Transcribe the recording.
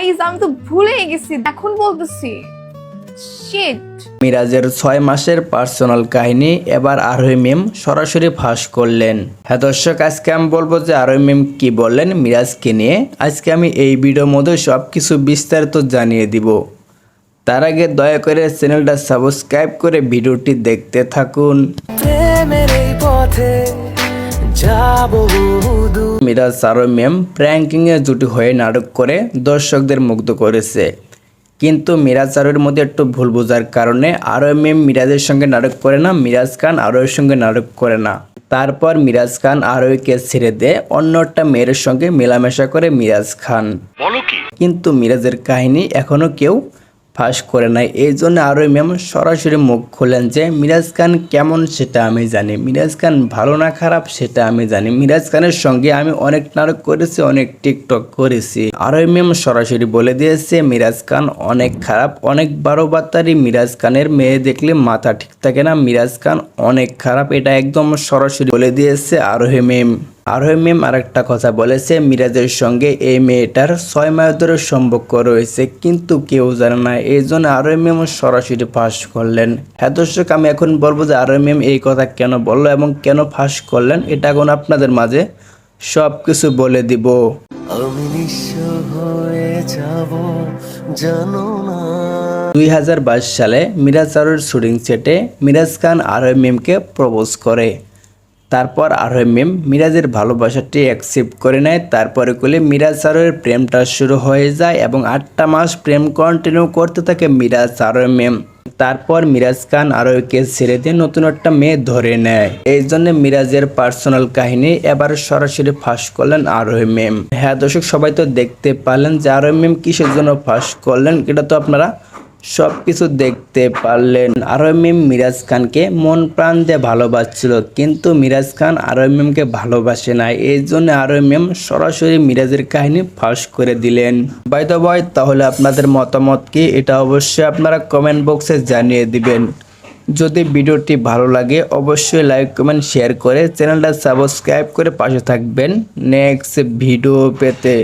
Guys আমি তো ভুলেই গেছি। এখন বলতেছি। শিট মিরাজের ছয় মাসের পার্সোনাল কাহিনী এবার আরোহী মেম সরাসরি ফাঁস করলেন। হ্যাঁ দর্শক আজকে আমি বলব যে আরোহী মেম কি বললেন মিরাজকে নিয়ে। আজকে আমি এই ভিডিওর মধ্যে সব কিছু বিস্তারিত জানিয়ে দিব। তার আগে দয়া করে চ্যানেলটা সাবস্ক্রাইব করে ভিডিওটি দেখতে থাকুন। প্রেমের এই পথে যাব মিরাজ আরোহী মেম প্র্যাঙ্কিংয়ে জুটি হয়ে নাটক করে দর্শকদের মুগ্ধ করেছে। কিন্তু মিরাজ আরোর মধ্যে একটু ভুল বোঝার কারণে আরও মেম মিরাজের সঙ্গে নাটক করে না মিরাজ খান আরোয়ের সঙ্গে নাটক করে না। তারপর মিরাজ খান আরোহীকে ছেড়ে দেয় অন্য একটা মেয়ের সঙ্গে মেলামেশা করে মিরাজ খান। কিন্তু মিরাজের কাহিনী এখনও কেউ ফাঁস করে নাই। এই জন্য আরোই ম্যাম সরাসরি মুখ খোলেন যে, মিরাজ খান কেমন সেটা আমি জানি। মিরাজ খান ভালো না খারাপ সেটা আমি জানি। মিরাজ খানের সঙ্গে আমি অনেক নাটক করেছি, অনেক টিকটক করেছি। আরোই ম্যাম সরাসরি বলে দিয়েছে, মিরাজ খান অনেক খারাপ, অনেক বারো বাত্তারি মিরাজ খানের মেয়ে দেখলে মাথা ঠিক থাকে না। মিরাজ খান অনেক খারাপ। এটা একদম সরাসরি বলে দিয়েছে আরোহী মেম। আরোহী মেম আরেকটা কথা বলেছে মিরাজের সঙ্গে এই মেয়েটার ছয় মাস ধরে সম্পর্ক রয়েছে কিন্তু কেউ জানে না। এই জন্য আরোহী মেম সরাসরি ফাঁস করলেন। হ্যাঁ দর্শক আমি এখন বলব যে আরোহী মেম এই কথা কেন বলল এবং কেন ফাঁস করলেন এটা এখন আপনাদের মাঝে সব কিছু বলে দিব। আমি নিঃস্ব হয়ে যাব জানো না। দুই হাজার বাইশ সালে মিরাজ আরোর শুটিং সেটে মিরাজ খান আরোহী মেমকে প্রপোজ করে। তারপর আরোহী মেম মিরাজের ভালোবাসাটি অ্যাকসেপ্ট করে নেয়। তারপরে কোলে মিরাজ আরোহের প্রেমটা শুরু হয়ে যায় এবং আটটা মাস প্রেম কন্টিনিউ করতে থাকে মিরাজ আরোহী মেম তারপর মিরাজ খান আরোহীকে ছেড়ে দিয়ে নতুন একটা মেয়ে ধরে নেয়। এই জন্য মিরাজের পার্সোনাল কাহিনী এবার সরাসরি ফাঁস করলেন আরোহী মেম হ্যাঁ দর্শক, সবাই তো দেখতে পারলেন যে আরোহী মেম কিসের জন্য ফাঁস করলেন, এটা তো আপনারা সব কিছু দেখতে পারলেন। আরএমএম মিরাজ খানকে মন প্রাণ দিয়ে ভালোবাসছিল, কিন্তু মিরাজ খান আরএমএমকে ভালোবাসে না এই জন্য আরএমএম সরাসরি মিরাজের কাহিনী ফাঁস করে দিলেন। বাই দ্য বয় তাহলে আপনাদের মতামত কি? এটা অবশ্যই আপনারা কমেন্ট বক্সে জানিয়ে দিবেন। যদি ভিডিওটি ভালো লাগে, অবশ্যই লাইক কমেন্ট শেয়ার করে চ্যানেলটা সাবস্ক্রাইব করে পাশে থাকবেন। নেক্সট ভিডিও পেতে।